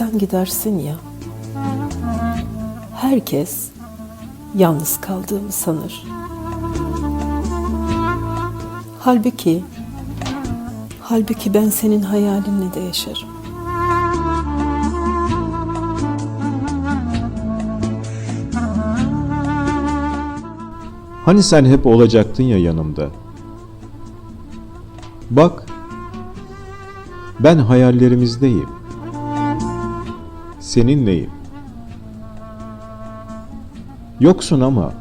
Sen gidersin ya. Herkes yalnız kaldığımı sanır. Halbuki halbuki ben senin hayalinle de yaşarım. Hani sen hep olacaktın ya yanımda. Bak, ben hayallerimizdeyim. Seninleyim. Yoksun ama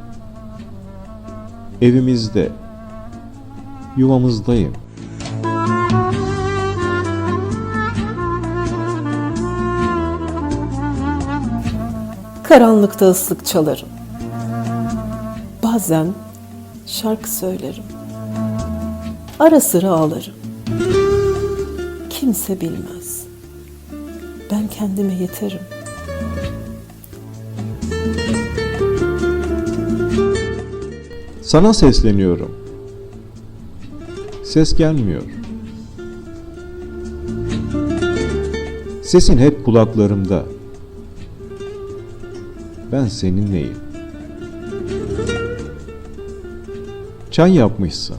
evimizde, yuvamızdayım. Karanlıkta ıslık çalarım. Bazen şarkı söylerim. Ara sıra ağlarım. Kimse bilmez. Ben kendime yeterim. Sana sesleniyorum. Ses gelmiyor. Sesin hep kulaklarımda. Ben seninleyim. Çay yapmışsın.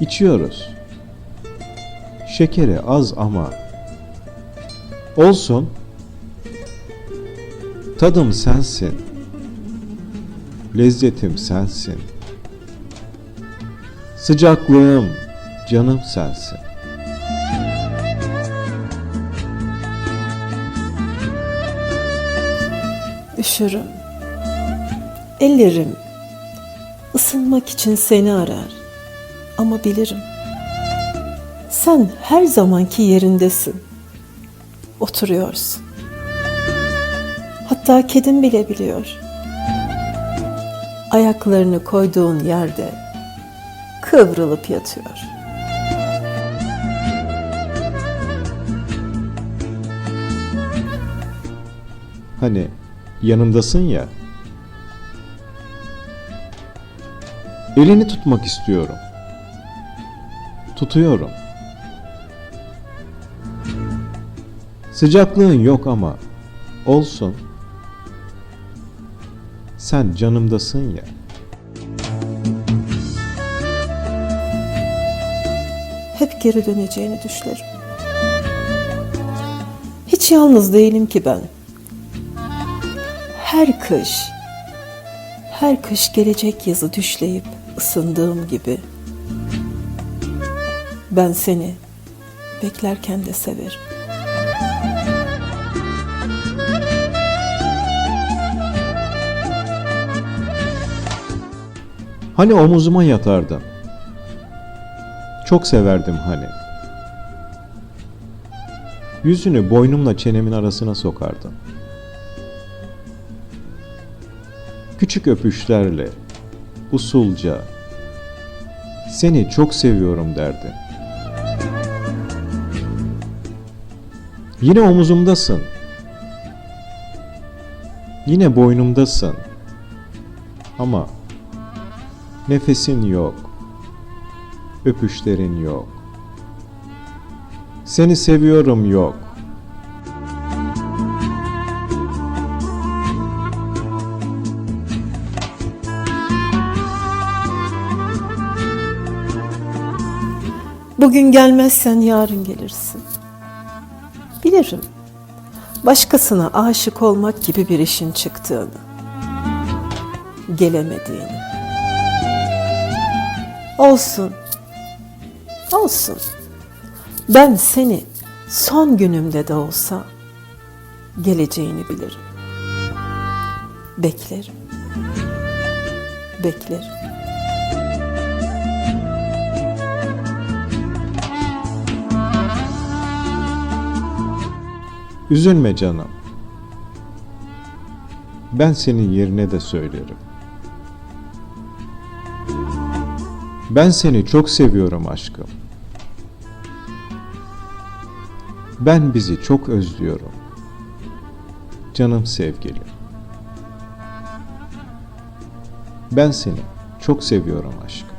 İçiyoruz. Şekeri az ama olsun. Tadım sensin. Lezzetim sensin. Sıcaklığım, canım sensin. Üşürüm. Ellerim ısınmak için seni arar. Ama bilirim. Sen her zamanki yerindesin. Oturuyorsun. Hatta kedim bile biliyor. Ayaklarını koyduğun yerde kıvrılıp yatıyor. Hani yanımdasın ya. Elini tutmak istiyorum. Tutuyorum. Sıcaklığın yok ama olsun. Sen canımdasın ya. hep geri döneceğini düşlerim. Hiç yalnız değilim ki ben. Her kış, her kış gelecek yazı düşleyip ısındığım gibi ben seni beklerken de severim. Hani omuzuma yatardın. Çok severdim hani. Yüzünü boynumla çenemin arasına sokardın. Küçük öpüşlerle, usulca, seni çok seviyorum derdin. Yine omuzumdasın. Yine boynumdasın. Ama nefesin yok. Öpüşlerin yok. Seni seviyorum yok. Bugün gelmezsen yarın gelirsin. Bilirim. Başkasına aşık olmak gibi bir işin çıktığını. Gelemediğini. Olsun. Olsun. Ben seni son günümde de olsa geleceğini bilirim. Beklerim. Beklerim. Üzülme canım. Ben senin yerine de söylerim. Ben seni çok seviyorum aşkım. Ben bizi çok özlüyorum. Canım sevgilim. Ben seni çok seviyorum aşkım.